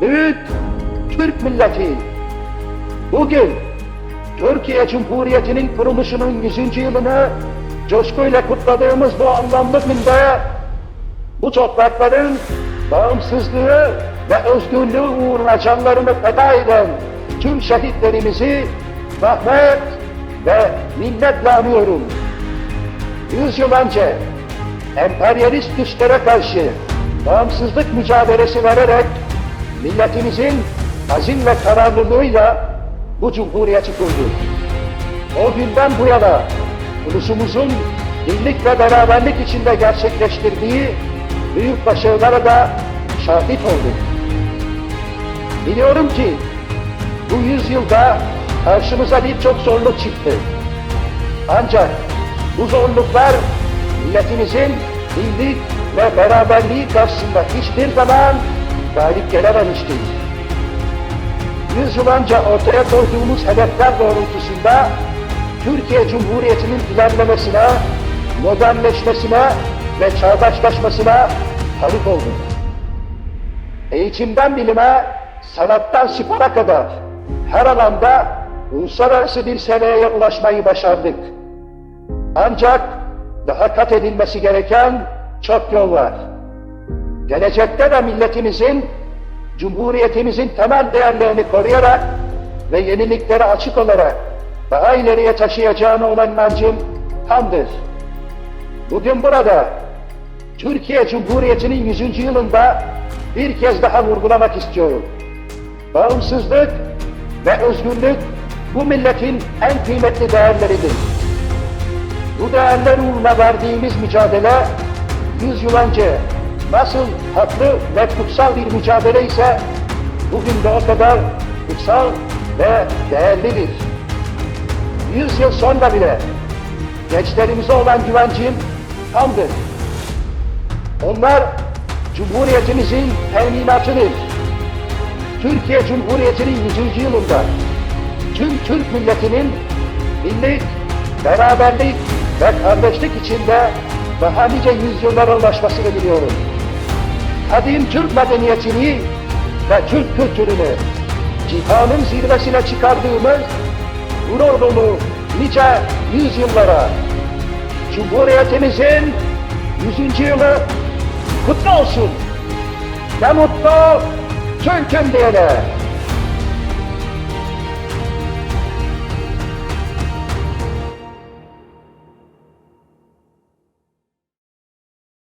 büyük Türk milleti bugün Türkiye Cumhuriyeti'nin kuruluşunun 100. yılını coşkuyla kutladığımız bu anlamlı günde bu toprakların bağımsızlığı ve özgürlüğü uğruna canlarını feda eden tüm şehitlerimizi rahmet ve minnetle anıyorum. Yüz yıl önce emperyalist güçlere karşı bağımsızlık mücadelesi vererek milletimizin azim ve kararlılığıyla bu cumhuriyeti kurduk. O günden bu yana ulusumuzun birlik ve beraberlik içinde gerçekleştirdiği büyük başarılara da şahit olduk. Biliyorum ki bu yüzyılda karşımıza birçok zorluk çıktı. Ancak bu zorluklar milletimizin birlik ve beraberliği karşısında hiçbir zaman galip gelememiştir. Yüz yıl önce ortaya koyduğumuz hedefler doğrultusunda Türkiye Cumhuriyeti'nin ilerlemesine, modernleşmesine ve çağdaşlaşmasına tanık olduk. Eğitimden bilime, sanattan spora kadar her alanda uluslararası bir seviyeye ulaşmayı başardık. Ancak daha kat edilmesi gereken çok yol var. Gelecekte de milletimizin, Cumhuriyetimizin temel değerlerini koruyarak ve yeniliklere açık olarak daha ileriye taşıyacağına olan inancım tamdır. Bugün burada Türkiye Cumhuriyeti'nin 100. yılında bir kez daha vurgulamak istiyorum. Bağımsızlık ve özgürlük bu milletin en kıymetli değerleridir. Bu değerler uğruna verdiğimiz mücadele 100 yıl önce nasıl haklı ve kutsal bir mücadele ise bugün de o kadar kutsal ve değerlidir. 100 yıl sonra bile gençlerimize olan güvencim tamdır. Onlar Cumhuriyetimizin teminatıdır. Türkiye Cumhuriyeti'nin 100. yılında tüm Türk milletinin birlik, beraberlik ve kardeşlik içinde daha nice yüzyıllara ulaşmasını diliyorum. Kadim Türk medeniyetini ve Türk kültürünü cihanın zirvesine çıkardığımız gurur dolu nice yüzyıllara Cumhuriyetimizin 100. yılı kutlu olsun. Ne mutlu Türk'üm diyene.